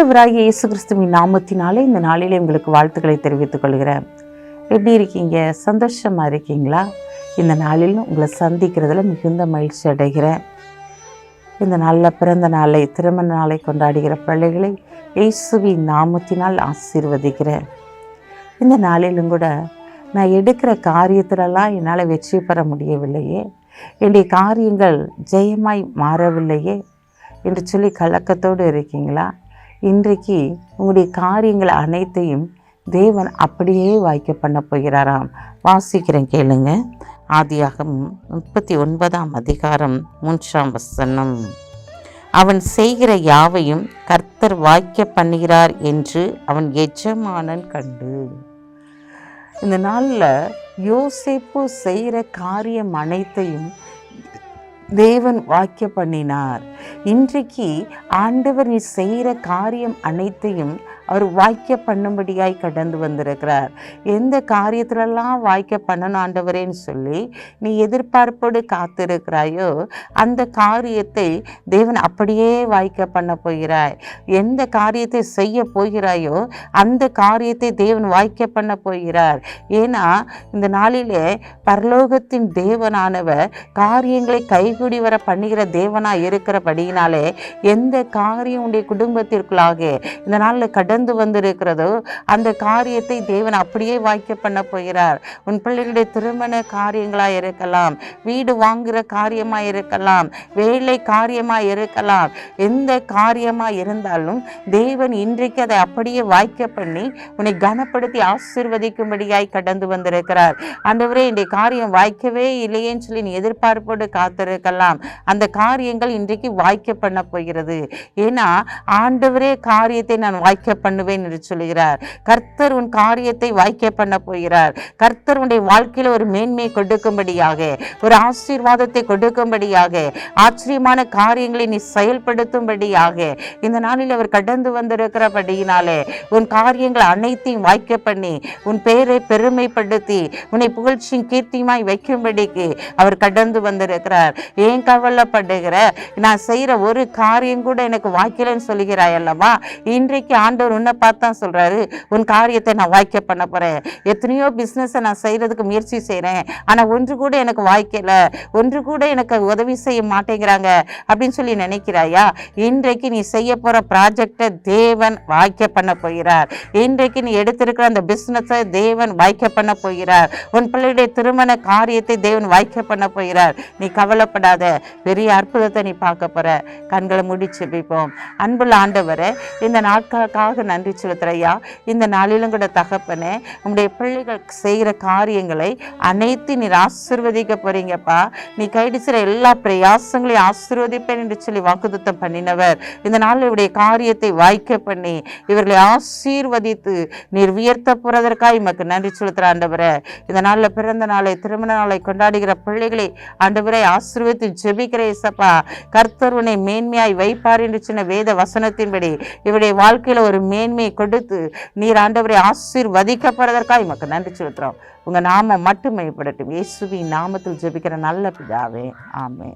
ஆண்டவராகிய இயேசு கிறிஸ்துவின் நாமத்தினாலே இந்த நாளில் உங்களுக்கு வாழ்த்துக்களை தெரிவித்துக் கொள்கிறேன். எப்படி இருக்கீங்க? சந்தோஷமாக இருக்கீங்களா? இந்த நாளில் உங்களை சந்திக்கிறதுல மிகுந்த மகிழ்ச்சி அடைகிறேன். இந்த நாளில் பிறந்த நாளை திருமண நாளை கொண்டாடுகிற பிள்ளைகளை இயேசுவின் நாமத்தினால் ஆசீர்வதிக்கிறேன். இந்த நாளிலும் கூட நான் எடுக்கிற காரியத்திலலாம் என்னால் வெற்றி பெற முடியவில்லையே. என்னுடைய காரியங்கள் ஜெயமாய் மாறவில்லையே. என்று சொல்லி கலக்கத்தோடு இருக்கீங்களா? இன்றைக்கு உங்களுடைய காரியங்கள் அனைத்தையும் தேவன் அப்படியே வாய்க்க பண்ண போகிறாராம். வாசிக்கிறேன் கேளுங்க. ஆதியாகம் முப்பத்தி ஒன்பதாம் அதிகாரம் மூன்றாம் வசனம். அவன் செய்கிற யாவையும் கர்த்தர் வாய்க்க பண்ணுகிறார் என்று அவன் எஜமானன் கண்டு. இந்த நாளில் யோசிப்பு செய்கிற காரியம் அனைத்தையும் தேவன் வாக்கிய பண்ணினார். இன்றைக்கு ஆண்டவர் நீ செய்கிற காரியம் அனைத்தையும் அவர் வாய்க்க பண்ணும்படியாய் கடந்து வந்திருக்கிறார். எந்த காரியத்திலெல்லாம் வாய்க்க பண்ணணும் ஆண்டவரேன்னு சொல்லி நீ எதிர்பார்ப்போடு காத்திருக்கிறாயோ அந்த காரியத்தை தேவன் அப்படியே வாய்க்க பண்ண போகிறாய். எந்த காரியத்தை செய்ய போகிறாயோ அந்த காரியத்தை தேவன் வாய்க்க பண்ண போகிறார். ஏன்னா இந்த நாளிலே பரலோகத்தின் தேவனானவர் காரியங்களை கைகூடி வர பண்ணுகிற தேவனாக இருக்கிறபடியினாலே எந்த காரியம் உடைய குடும்பத்திற்குள்ளாக இந்த நாளில் நடந்து வந்திருக்கிறதோ. அந்த காரியத்தை தேவன் அப்படியே வாய்க்க பண்ண போகிறார். உன் பிள்ளைகளுடைய திருமண காரியங்களாக இருக்கலாம். வீடு வாங்குகிற காரியமாக இருக்கலாம். வேலை காரியமாக இருக்கலாம். எந்த காரியமாக இருந்தாலும் தேவன் இன்றைக்கு அதை அப்படியே வாய்க்க பண்ணி உன்னை கனப்படுத்தி ஆசீர்வதிக்கும்படியாய் கடந்து வந்திருக்கிறார். ஆண்டவரே இந்த காரியம் வாய்க்கவே இல்லையேன்னு சொல்லி நீ எதிர்பார்ப்போடு காத்திருக்கலாம். அந்த காரியங்கள் இன்றைக்கு வாய்க்க பண்ண போகிறது. ஏன்னா ஆண்டவரே காரியத்தை நான் வாய்க்க பண்ணுவேன் என்று சொல்கிறார் கர்த்தர் உன் காரியத்தை வாய்க்க பண்ண போகிறார். கர்த்தர் உன்னுடைய வாழ்க்கையில் ஒரு மேன்மையை கொடுக்கும்படியாக ஒரு ஆசீர்வாதத்தை கொடுக்கும்படியாக ஆச்சரியமான காரியங்களை நீ செயல்படுத்தும்படியாக இந்த நாளில் அவர் கடந்து வந்திருக்கிறபடியினாலே உன் காரியங்கள் அனைத்தையும் வாய்க்க பண்ணி உன் பெயரை பெருமைப்படுத்தி உன்னை புகழ்ச்சியும் கீர்த்தியுமாய் வைக்கும்படிக்கு அவர் கடந்து வந்திருக்கிறார். ஏன் கவலைப்படுகிற? நான் செய்கிற ஒரு காரியம் கூட எனக்கு வாய்க்கலன்னு சொல்லுகிறாய் அல்லவா? இன்றைக்கு ஆண்டவர் உன்னை பார்த்தான் சொல்கிறாரு உன் காரியத்தை நான் வாய்க்க பண்ண போகிறேன் எத்தனையோ பிஸ்னஸை நான் செய்கிறதுக்கு முயற்சி செய்கிறேன் ஆனால் ஒன்று கூட எனக்கு வாய்க்கல. ஒன்று கூட எனக்கு உதவி செய்ய மாட்டேங்கிறாங்க அப்படின்னு சொல்லி நினைக்கிறாயா? இன்றைக்கு நீ செய்ய போகிற ப்ராஜெக்டை தேவன் வாய்க்க பண்ண போகிறார். இன்றைக்கு நீ எடுத்திருக்கிற அந்த பிஸ்னஸை தேவன் வாய்க்க பண்ண போகிறார். உன் பிள்ளையுடைய திருமண காரியத்தை தேவன் வாய்க்க பண்ண போகிறார். நீ கவலைப்படாத. பெரிய அற்புதத்தை நீ பார்க்க போகிற கண்களை முடிச்சு வைப்போம் அன்புள்ள ஆண்டவரை இந்த நாட்களுக்காக நன்றி செலுத்துறையா இந்த நாளிலும் கூட தகப்பனே உங்களுடைய பிள்ளைகள் செய்கிற காரியங்களை அனைத்து நீர் ஆசிர்வதிக்க போறீங்கப்பா. நீ கைடிச்சிற எல்லா பிரயாசங்களையும் ஆசிர்வதிப்பேன் என்று சொல்லி வாக்குத்தம் பண்ணினவர். இந்த நாளில் இவருடைய காரியத்தை வாய்க்க பண்ணி இவர்களை ஆசீர்வதித்து நீர் உயர்த்த போறதற்காக இமக்கு நன்றி செலுத்துற ஆண்டவரை. இந்த நாளில் பிறந்த நாளை திருமண நாளை கொண்டாடுகிற பிள்ளைகளை ஆண்டவரை ஆசீர்வதித்து ஜெபிக்கிற இசப்பா கர்த்தர் உன்னை மேன்மையாய் வைப்பார் என்று சொன்ன வேத வசனத்தின்படி இவருடைய வாழ்க்கையில் ஒரு மேன்மையை கொடுத்து நீர் ஆண்டவரை ஆசீர்வதிக்க போறதற்காக நன்றி செலுத்துகிறோம் உங்க நாமம் மட்டும் மேம்படட்டும். இயேசுவின் நாமத்தில் ஜெபிக்கிற நல்ல பிதாவே. ஆமே